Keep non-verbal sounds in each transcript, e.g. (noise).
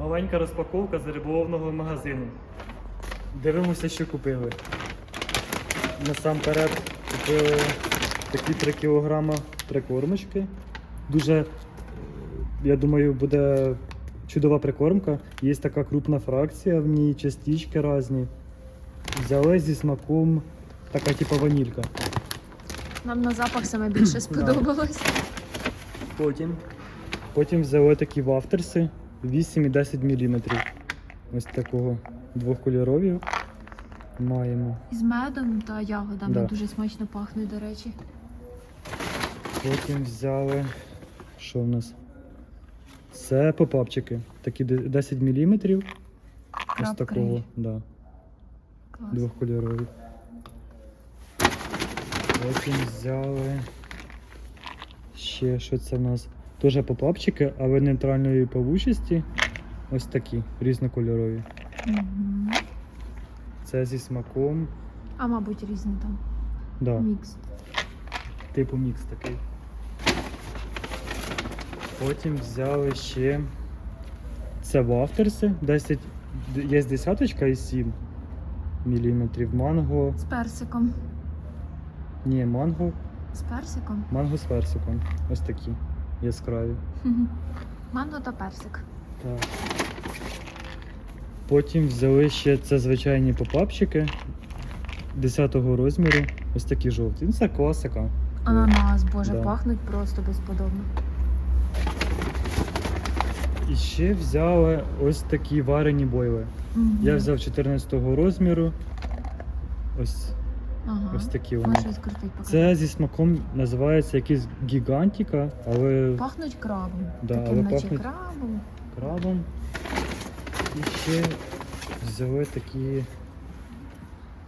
Маленька розпаковка з риболовного магазину. Дивимося, що купили. Насамперед купили такі 3 кг прикормочки. Дуже, е, я думаю, буде чудова прикормка. Є така крупна фракція, в ній частички різні. Взяли зі смаком така типу ванілька. Нам на запах саме більше (clears throat) сподобалось. Потім, потім взяли такі вафтерси 8 і 10 мм. Ось такого двохкольорові маємо. З медом та ягодами Да. дуже смачно пахнуть, до речі. Потім взяли. Що в нас? Це попапчики. Такі 10 мм. Ось такого. Да, двохкольорові. Потім взяли. Ще що це в нас? Теж попапчики, але нейтральної павучості. Ось такі, різнокольорові. Мгм. Це зі смаком. А мабуть різні там. Да, Мікс. типу мікс такий. Потім взяли ще. Це вафтерси. 10, д- є десяточка і 7 мм. Манго. З персиком. Ні, манго. З персиком. Манго з персиком. Ось такі яскраві. Манго та персик. Так. Потім взяли ще це звичайні попапчики 10-го розміру. Ось такі жовті. Ну, це класика. Ананас, боже, Да. пахнуть просто безподобно. І ще взяли ось такі варені бойли. Мгм. Я взяв 14 розміру. Ось, Ага. ось такі вони. Можеш відкрутити поки. Це зі смаком називається якийсь гігантіка, але Пахнуть крабом. Да, Таким але наче пахнуть- крабом. крабом. І ще взяли такі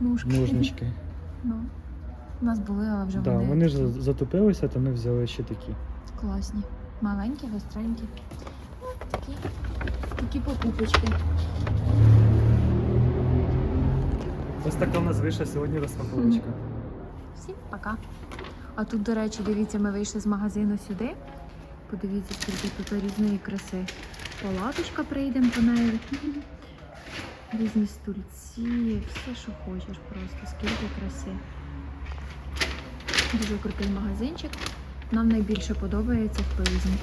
Ножки. ножнички. (laughs) Ну. У нас були, але вже Да, вони, вони ж за- затопилися, то ми взяли ще такі. класні. Маленькі, гостренькі. Ну, такі, такі покупочки. Ось така в нас вийшла сьогодні розпаковочка. Всім пока. А тут, до речі, дивіться, ми вийшли з магазину сюди. Подивіться, скільки тут різної краси. Палаточка прийдемо по неї. Різні стульці, все, що хочеш просто, скільки краси. Дуже крутий магазинчик. Нам найбільше подобається в Пилзні.